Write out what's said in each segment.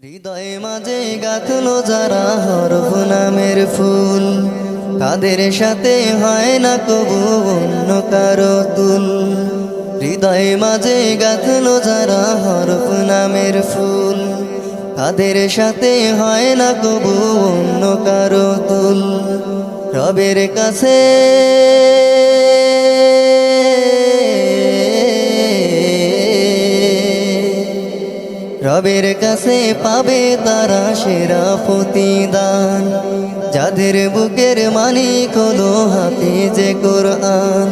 হৃদয়ে মাঝে গাথলো যারা হরফ নামের ফুল। তাদের সাথে হয় না কবু অন্য কারও তুল। হৃদয়ে মাঝে গাথলো যারা হরফ নামের ফুল। তাদের সাথে হয় না কবু অন্য কারও তুল। রবের কাছে রবের কাছে পাবে তারা সেরা প্রতিদান। যাদের বুকের মানিক হলো হাফিজে কোরআন।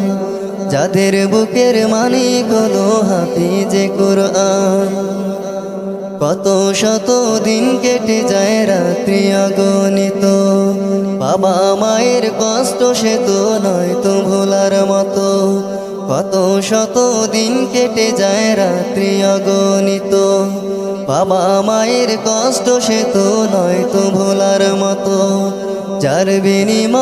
যাদের বুকের মানিক হলো হাফিজে কোরআন। কত শত দিন কেটে যায় রাত্রি অগণিত বাবা মায়ের কষ্ট সে তো নয় তো ভোলার মতো। কত শত দিন কেটে যায় রাত্রি অগণিত। বাবা মায়ের কষ্ট সে তো নয় তো ভোলার মতো। যার বিনিময়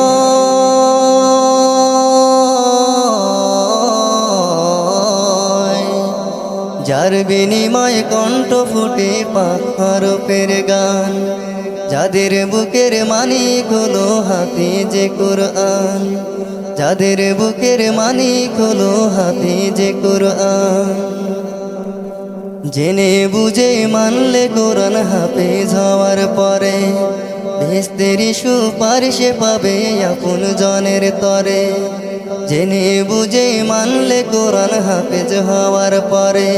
যার বিনিময় কণ্ঠ ফুটে পাখরপের গান। যাদের বুকের মানিক হলো হাফিজে কোরআন যাদের বুকের মানিক হলো হাফিজে কোরআন। জেনে বুঝে মানলে কোরআন হাফেজ হওয়ার পরে ভেস্তেরি সুপারিশে পাবে আপন জনের তরে। জেনে বুঝে মানলে কোরআন হাফেজ হওয়ার পরে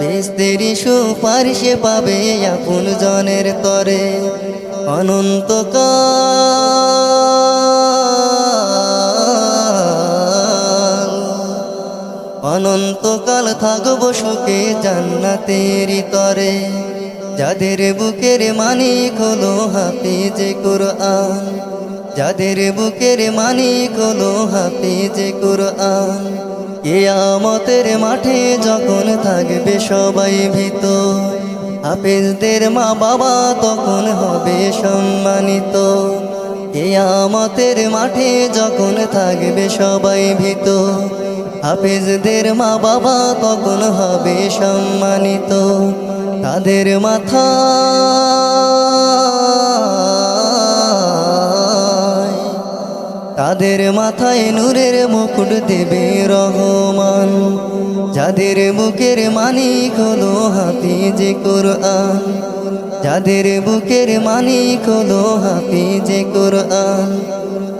ভেস্তেরি সুপারিশে পাবে আপন জনের তরে। অনন্তকাল অনন্তকাল থাকব সুখে জান্নাতেরি তরে। যাদের বুকের মানিক হলো হাফিজে কোরআন। যাদের বুকের মানিক হলো হাফিজে কোরআন। কেয়ামতের মাঠে যখন থাকবে সবাই ভীত, হাফিজদের মা বাবা তখন হবে সম্মানিত। কেয়ামতের মাঠে যখন থাকবে সবাই ভীত হাফেজদের মা বাবা তখন হবে সম্মানিত। তাদের মাথা তাদের মাথায় নূরের মুকুট দেবে রহমান। যাদের বুকের মানিক হলো যে কোরআন। যাদের বুকের মানিক হলো যে কোরআন।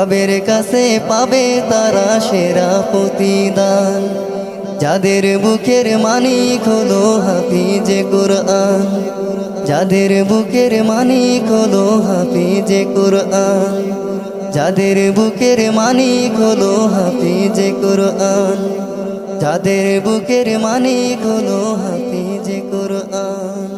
রবের কাছে পাবে তারা সেরা প্রতিদান। যাদের বুকের মানিক হলো হাফিজে কোরআন। যাদের বুকের মানিক হলো হাফিজে কোরআন। যাদের বুকের মানিক হলো হাফিজে কোরআন। যাদের বুকের মানিক হলো হাফিজে কোরআন।